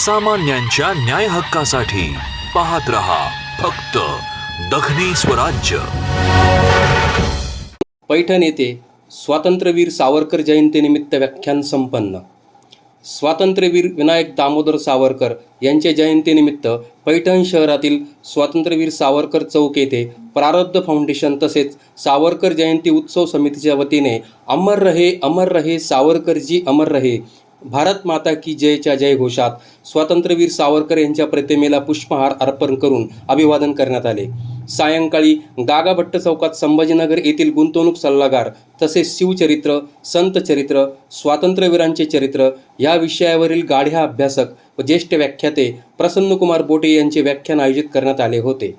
सामान्यांच्या न्याय हक्कासाठी पाहत रहा फक्त दखनी स्वराज्य. पैठण येथे स्वातंत्र्यवीर सावरकर जयंतीनिमित्त व्याख्यान संपन्न. स्वातंत्र्यवीर विनायक दामोदर सावरकर यांच्या जयंतीनिमित्त पैठण शहरातील स्वातंत्र्यवीर सावरकर चौक येथे प्रारब्ध फाउंडेशन तसेच सावरकर जयंती उत्सव समितीच्या वतीने अमर रहे अमर रहे सावरकरजी अमर रहे भारत माता की जयच्या जयघोषात स्वातंत्र्यवीर सावरकर यांच्या प्रतिमेला पुष्पहार अर्पण करून अभिवादन करण्यात आले. सायंकाळी गागाभट्ट चौकात संभाजीनगर येथील गुंतवणूक सल्लागार तसेच शिवचरित्र संतचरित्र स्वातंत्र्यवीरांचे चरित्र या विषयावरील गाढ्या अभ्यासक व ज्येष्ठ व्याख्याते प्रसन्नकुमार बोटे यांचे व्याख्यान आयोजित करण्यात आले होते.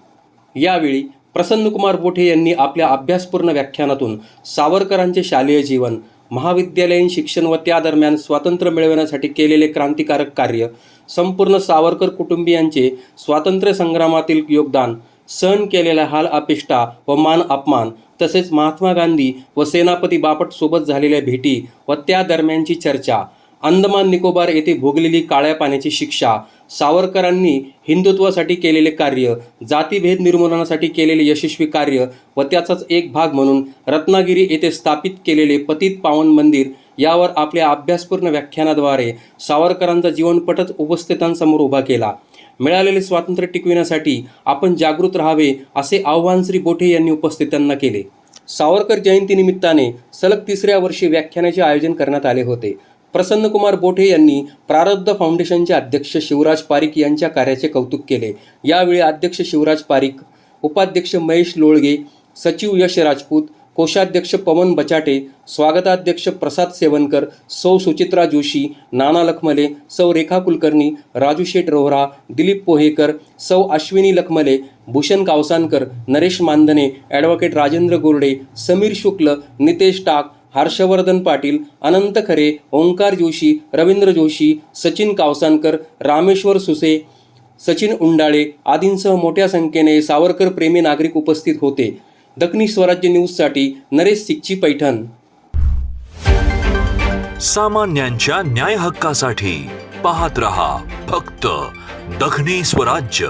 यावेळी प्रसन्नकुमार बोठे यांनी आपल्या अभ्यासपूर्ण व्याख्यानातून सावरकरांचे शालेय जीवन महाविद्यालयीन शिक्षण व त्या दरम्यान स्वातंत्र्य मिळवण्यासाठी केलेले क्रांतिकारक कार्य संपूर्ण सावरकर कुटुंबियांचे स्वातंत्र्य संग्रामातील योगदान सहन केलेला हाल अपेष्टा व मान अपमान तसेच महात्मा गांधी व सेनापती बापट सोबत झालेल्या भेटी व त्या दरम्यानची चर्चा अंदमान निकोबार येथे भोगलेली काळ्या पाण्याची शिक्षा सावरकरांनी हिंदुत्वासाठी केलेले कार्य जातीभेद निर्मूलनासाठी केलेले यशस्वी कार्य व त्याचाच एक भाग म्हणून रत्नागिरी येथे स्थापित केलेले पतित पावन मंदिर यावर आपल्या अभ्यासपूर्ण व्याख्यानाद्वारे सावरकरांचा जीवनपटच उपस्थितांसमोर उभा केला. मिळालेले स्वातंत्र्य टिकविण्यासाठी आपण जागृत राहावे असे आव्हान श्री बोठे यांनी उपस्थितांना केले. सावरकर जयंतीनिमित्ताने सलग तिसऱ्या वर्षी व्याख्यानाचे आयोजन करण्यात आले होते. प्रसन्नकुमार बोठे यांनी प्रारब्ध फाउंडेशनचे अध्यक्ष शिवराज पारिक यांच्या कार्याचे कौतुक केले. यावेळी अध्यक्ष शिवराज पारिक उपाध्यक्ष महेश लोळगे सचिव यश राजपूत कोषाध्यक्ष पवन बचाटे स्वागताध्यक्ष प्रसाद सेवनकर सौ सुचित्रा जोशी नाना लखमले सौ रेखा कुलकर्णी राजू शेठ रोहरा दिलीप पोहेकर सौ अश्विनी लखमले भूषण कावसानकर नरेश मानधने ॲडव्होकेट राजेंद्र गोरडे समीर शुक्ल नितेश टाक हर्षवर्धन पाटील अनंत खरे ओंकार जोशी रवींद्र जोशी सचिन कावसानकर रामेश्वर सुसे सचिन उंडाळे आदींसह मोठ्या संख्येने सावरकर प्रेमी नागरिक उपस्थित होते. दखनी स्वराज्य न्यूजसाठी नरेश सिक्ची पैठण. सामान्यांच्या न्याय हक्कासाठी पाहत रहा फक्त दखनी स्वराज्य.